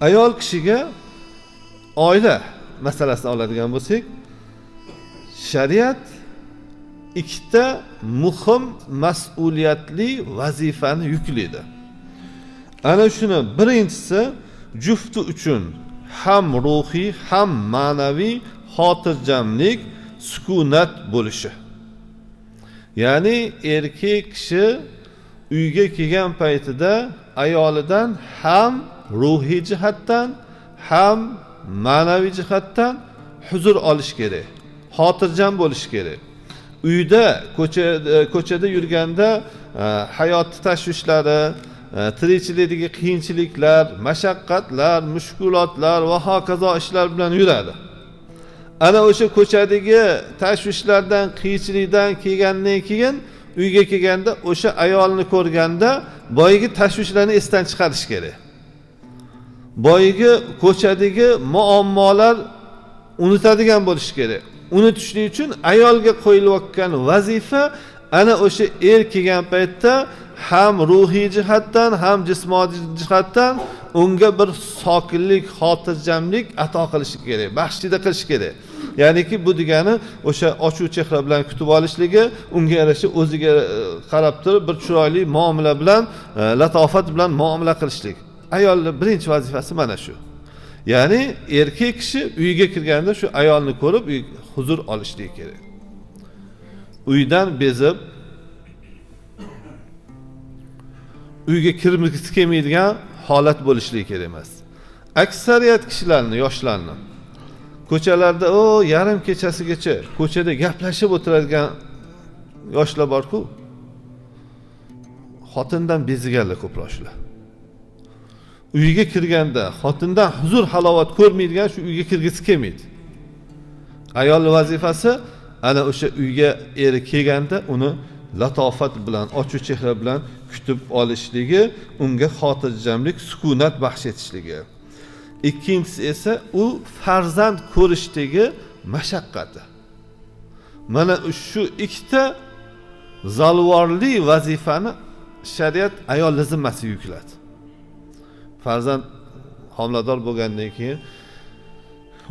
ayol kishiga oila masalasini oladigan bo'lsak shariat ikkita muhim mas'uliyatli vazifani yuklaydi ana shuni birinchisi jufti uchun ham ruhiy ham ma'naviy xotirjamlik sukunat bo'lishi. Ya'ni erkak kishi uyga kelgan paytida ayolidan ham ruhiy jihatdan ham ma'naviy jihatdan huzur olish kerak xotirjam bo'lish kerak uyda ko'chada ko'chada yurganda e, hayotni tashvishlari e, tirikchilikdagi qiyinchiliklar mashaqqatlar mushkulotlar va hokazo ishlar bilan yuradi. Ana o'sha ko'chadagi tashvishlardan qiyinchilikdan kelgandan keyin uyga kelganda o'sha ayolni ko'rganda boyagi tashvishlarni esdan chiqarish kerak boyagi ko'chadagi muammolar unutadigan bo'lishi kerak. Unutishlik uchun ayolga qo'yilayotgan vazifa ana o'sha er kelgan paytda ham ruhiy jihatdan ham jismoniy jihatdan unga bir sokinlik xotirjamlik ato qilishi kerak baxshida qilish kerak. Ya'niki bu degani o'sha ochuv chehra bilan kutib olishligi unga yarasha o'ziga e, qarab turib bir chiroyli muomala bilan e, latofat bilan muomala qilishlik ayolni birinchi vazifasi mana shu. Ya'ni erkak kishi uyga kirganda shu ayolni ko'rib huzur olishligi kerak. Uydan bezib uyga kirgisi kelmaydigan holat bo'lishligi kerak emas. Aksariyat kishilarni yoshlarni ko'chalarda o yarim kechasigacha ko'chada gaplashib o'tiradigan yoshlar borku. Xotindan beziganlar ko'proq shular uyiga kirganda xotindan huzur halovat ko'rmaydigan shu uyga kirgisi kelmaydi. Ayolni vazifasi ana o'sha uyga eri kelganda uni latofat bilan ochiq chehra bilan kutib olishligi unga xotirjamlik sukunat baxsh etishligi. Ikkinchisi esa u farzand ko'rishdagi mashaqqati. Mana shu ikkita zalvorli vazifani shariat ayol zimmasiga yukladi. Farzand homilador bo'lgandan keyin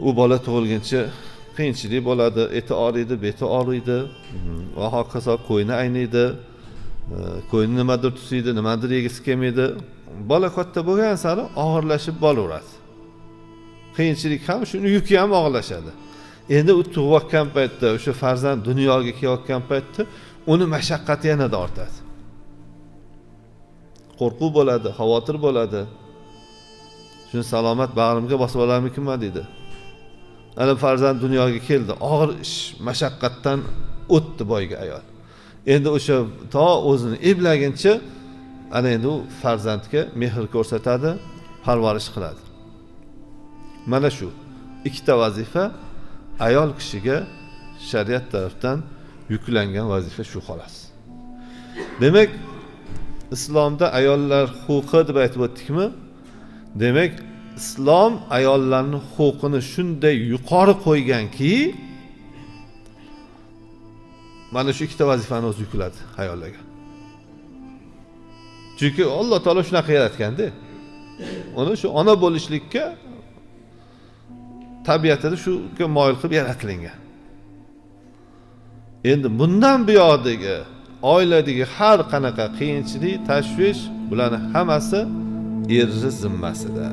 u bola tug'ilguncha qiyinchilik bo'ladi eti og'riydi beti og'riydi va hokazo qo'yni ayniydi e, ko'ngli nimadir tusiydi nimadir yegisi kelmaydi. Bola katta bo'lgan sari og'irlashib boraveradi qiyinchilik ham shuni yuki ham og'irlashadi. Endi u tug'ayotgan paytda o'sha farzand dunyoga kelayotgan paytda uni mashaqqati yanada ortadi. Qo'rquv bo'ladi xavotir bo'ladi. Shuni salomat bag'rimga bosib olarmikinman deydi ana farzand dunyoga keldi. Og'ir ish mashaqqatdan o'tdi boyga ayol. Endi o'sha to o'zini eplaguncha ana endi u farzandga mehr ko'rsatadi parvarish qiladi. Mana shu ikkita vazifa ayol kishiga shariat tarafdan yuklangan vazifa shu xolos. Demak islomda ayollar huquqi deb aytib o'tdikmi demak islom ayollarni huquqini shunday yuqori qo'yganki mana shu ikkita vazifani o'zi yukladi ayollarga. Chunki alloh taolo shunaqa yaratganda uni shu ona bo'lishlikka tabiatida shunga moyil qilib yaratilingan. Endi bundan buyoqdagi oiladagi har qanaqa qiyinchilik tashvish bularni hammasi erni zimmasida